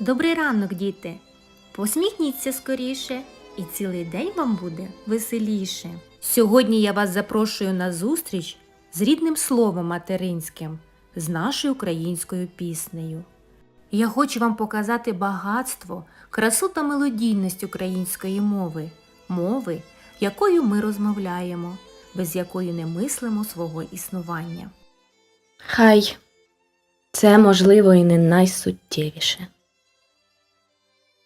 Добрий ранок, діти! Посміхніться скоріше, і цілий день вам буде веселіше. Сьогодні я вас запрошую на зустріч з рідним словом материнським, з нашою українською піснею. Я хочу вам показати багатство, красу та мелодійність української мови, мови, якою ми розмовляємо, без якої не мислимо свого існування. Хай це можливо і не найсуттєвіше.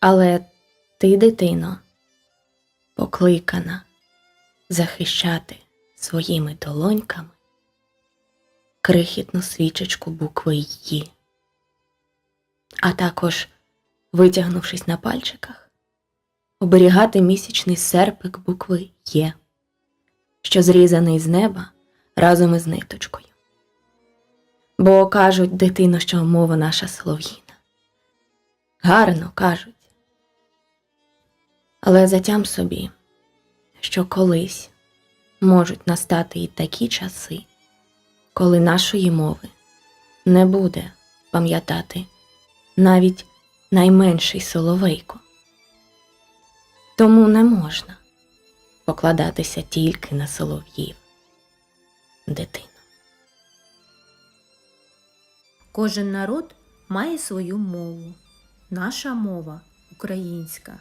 Але ти, дитино, покликана захищати своїми долоньками крихітну свічечку букви «Ї», а також, витягнувшись на пальчиках, оберігати місячний серпик букви Є, що зрізаний з неба разом із ниточкою. Бо кажуть, дитино, що мова наша солов'їна. Гарно кажуть. Але затям собі, що колись можуть настати і такі часи, коли нашої мови не буде пам'ятати навіть найменший соловейко. Тому не можна покладатися тільки на солов'їв, дитино. Кожен народ має свою мову. Наша мова українська.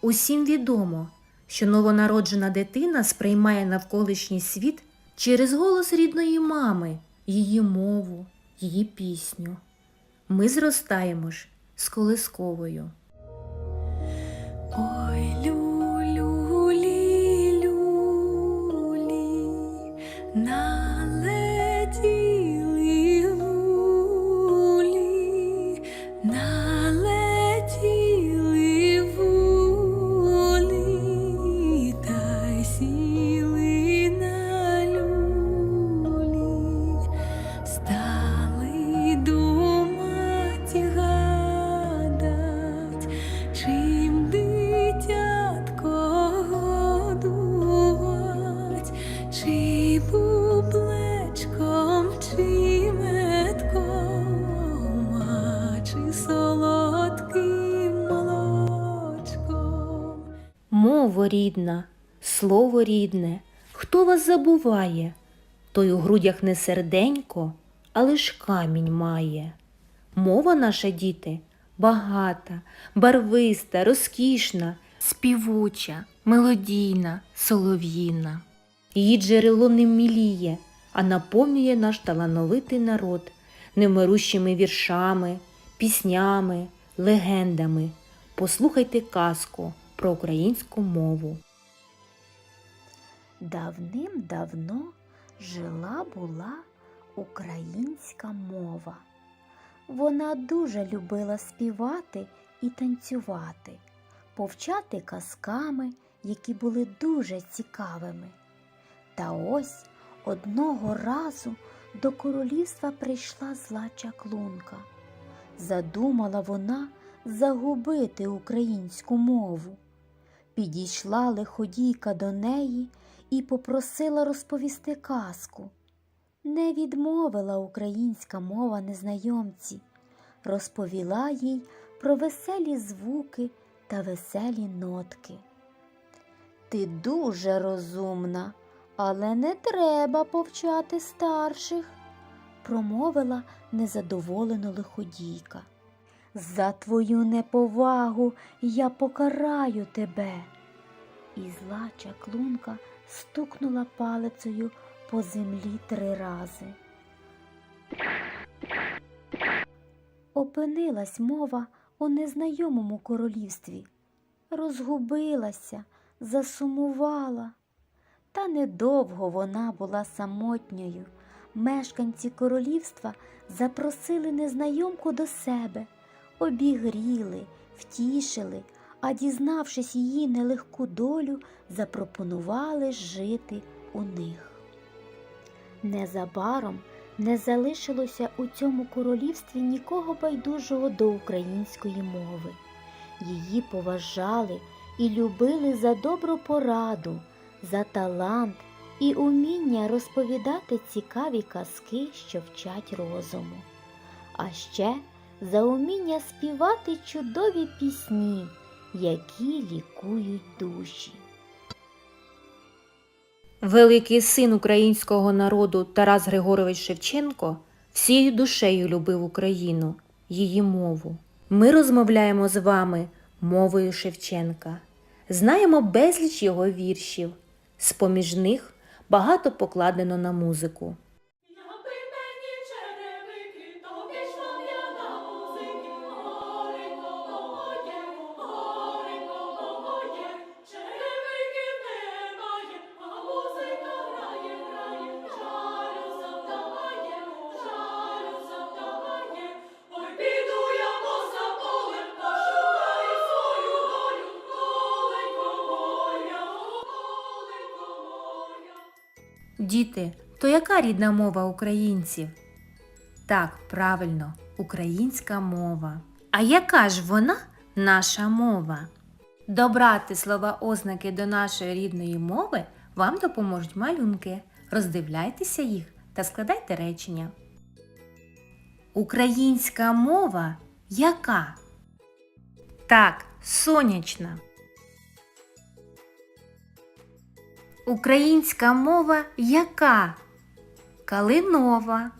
Усім відомо, що новонароджена дитина сприймає навколишній світ через голос рідної мами, її мову, її пісню. Ми зростаємо ж з колисковою. Ой, люлі, люлі, налетіли солодким молочком. Мова рідна, слово рідне, хто вас забуває? Той у грудях не серденько, а лиш камінь має. Мова наша, діти, багата, барвиста, розкішна, співуча, мелодійна, солов'їна. Її джерело не міліє, а наповнює наш талановитий народ немирущими віршами, піснями, легендами. Послухайте казку про українську мову. Давним-давно жила була українська мова. Вона дуже любила співати і танцювати, повчати казками, які були дуже цікавими. Та ось одного разу до королівства прийшла зла чаклунка. Задумала вона загубити українську мову. Підійшла лиходійка до неї і попросила розповісти казку. Не відмовила українська мова незнайомці, розповіла їй про веселі звуки та веселі нотки. Ти дуже розумна, але не треба повчати старших, промовила незадоволено лиходійка. За твою неповагу я покараю тебе. І зла чаклунка стукнула палицею по землі три рази. Опинилась мова у незнайомому королівстві, розгубилася, засумувала. Та недовго вона була самотньою. Мешканці королівства запросили незнайомку до себе, обігріли, втішили, а дізнавшись її нелегку долю, запропонували жити у них. Незабаром не залишилося у цьому королівстві нікого байдужого до української мови. Її поважали і любили за добру пораду, за талант і уміння розповідати цікаві казки, що вчать розуму. А ще за уміння співати чудові пісні, які лікують душі. Великий син українського народу Тарас Григорович Шевченко всією душею любив Україну, її мову. Ми розмовляємо з вами мовою Шевченка, знаємо безліч його віршів. З-поміж них багато покладено на музику. Діти, то яка рідна мова українців? Так, правильно, українська мова. А яка ж вона наша мова? Добрати слова ознаки до нашої рідної мови вам допоможуть малюнки. Роздивляйтеся їх та складайте речення. Українська мова яка? Так, сонячна. Українська мова яка? Калинова.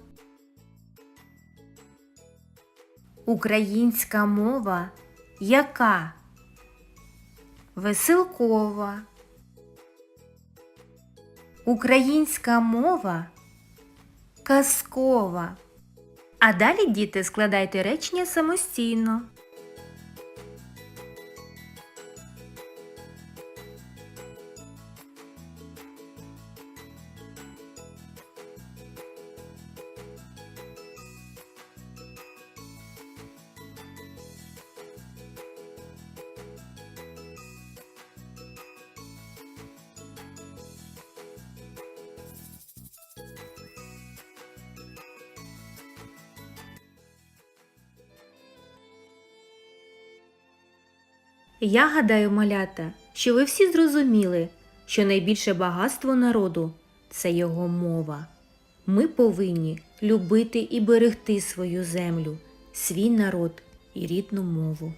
Українська мова яка? Веселкова. Українська мова казкова. А далі, діти, складайте речення самостійно. Я гадаю, малята, що ви всі зрозуміли, що найбільше багатство народу це його мова. Ми повинні любити і берегти свою землю, свій народ і рідну мову.